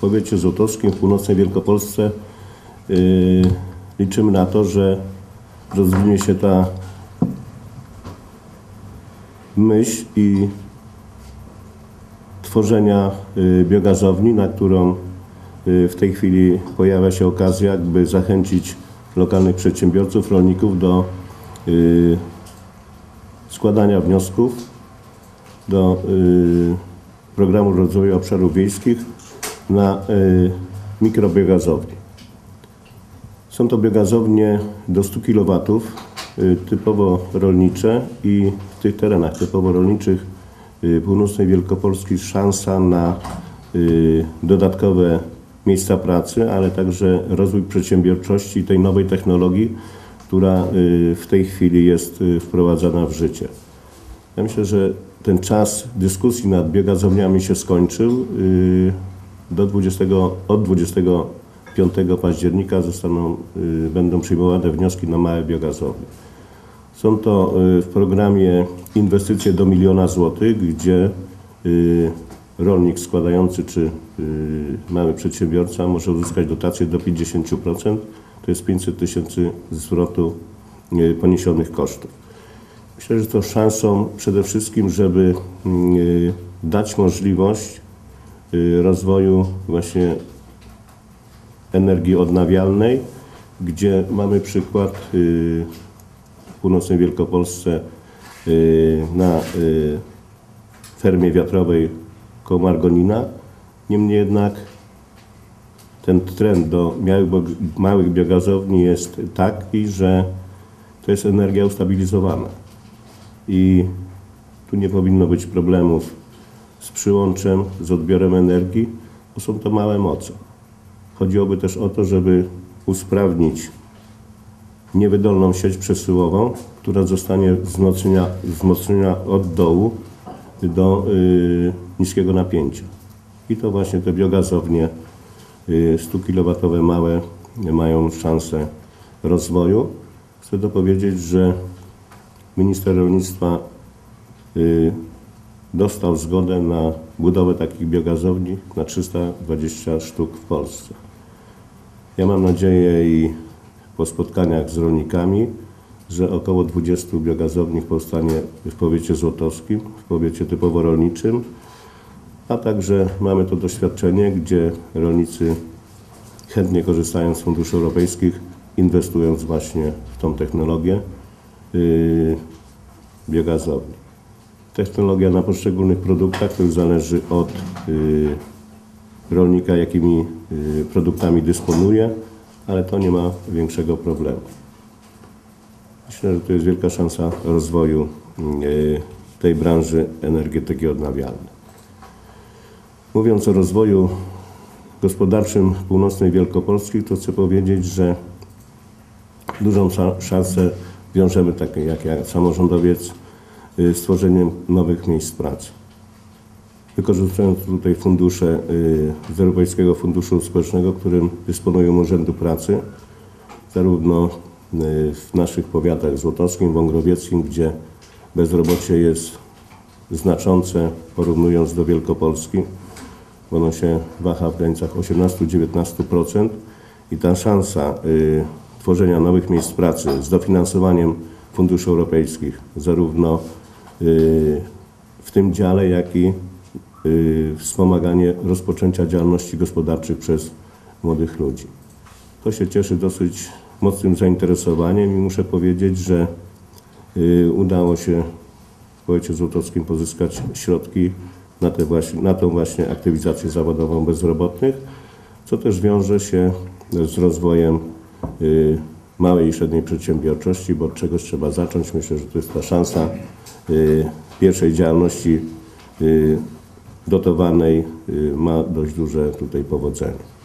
w powiecie złotowskim, w północnej Wielkopolsce y, liczymy na to, że rozwinie się ta myśl i tworzenia y, biogazowni, na którą y, w tej chwili pojawia się okazja, by zachęcić lokalnych przedsiębiorców, rolników do składania wniosków do programu rozwoju obszarów wiejskich na y, mikrobiogazownie. Są to biogazownie do 100 kW, y, typowo rolnicze i w tych terenach typowo rolniczych y, północnej Wielkopolski szansa na dodatkowe miejsca pracy, ale także rozwój przedsiębiorczości tej nowej technologii, która w tej chwili jest wprowadzana w życie. Ja myślę, że ten czas dyskusji nad biogazowniami się skończył. Do 20, od 25 października zostaną, y, będą przyjmowane wnioski na małe biogazownie. Są to y, w programie inwestycje do miliona złotych, gdzie y, rolnik składający czy mały przedsiębiorca może uzyskać dotację do 50%, to jest 500 tysięcy zwrotu poniesionych kosztów. Myślę, że to szansą przede wszystkim, żeby dać możliwość rozwoju właśnie energii odnawialnej, gdzie mamy przykład y, w północnej Wielkopolsce y, na y, fermie wiatrowej koło Margonina. Niemniej jednak ten trend do małych biogazowni jest taki, że to jest energia ustabilizowana i tu nie powinno być problemów z przyłączem, z odbiorem energii, bo są to małe moce. Chodziłoby też o to, żeby usprawnić niewydolną sieć przesyłową, która zostanie wzmocniona, wzmocniona od dołu do y, niskiego napięcia. I to właśnie te biogazownie y, 100 kW małe mają szansę rozwoju. Chcę dopowiedzieć, że minister rolnictwa y, dostał zgodę na budowę takich biogazowni na 320 sztuk w Polsce. Ja mam nadzieję i po spotkaniach z rolnikami, że około 20 biogazowni powstanie w powiecie złotowskim, w powiecie typowo rolniczym, a także mamy to doświadczenie, gdzie rolnicy chętnie korzystają z funduszy europejskich, inwestując właśnie w tą technologię yy, biogazowni. Technologia na poszczególnych produktach to już zależy od yy, rolnika, jakimi y, produktami dysponuje, ale to nie ma większego problemu. Myślę, że to jest wielka szansa rozwoju y, tej branży energetyki odnawialnej. Mówiąc o rozwoju gospodarczym północnej Wielkopolski, to chcę powiedzieć, że dużą sza- szansę wiążemy, tak jak ja, samorządowiec, y, z tworzeniem nowych miejsc pracy. Wykorzystując tutaj fundusze y, z Europejskiego Funduszu Społecznego, którym dysponują Urzędu Pracy, zarówno y, w naszych powiatach złotowskim, wągrowieckim, gdzie bezrobocie jest znaczące, porównując do Wielkopolski, bo ono się waha w granicach 18-19% i ta szansa y, tworzenia nowych miejsc pracy z dofinansowaniem funduszy europejskich, zarówno w tym dziale, jak i y, wspomaganie rozpoczęcia działalności gospodarczych przez młodych ludzi. To się cieszy dosyć mocnym zainteresowaniem i muszę powiedzieć, że y, udało się w powiecie złotowskim pozyskać środki na, te właśnie, na tą właśnie aktywizację zawodową bezrobotnych, co też wiąże się z rozwojem y, małej i średniej przedsiębiorczości, bo od czegoś trzeba zacząć. Myślę, że to jest ta szansa y, pierwszej działalności y, dotowanej y, ma dość duże tutaj powodzenie.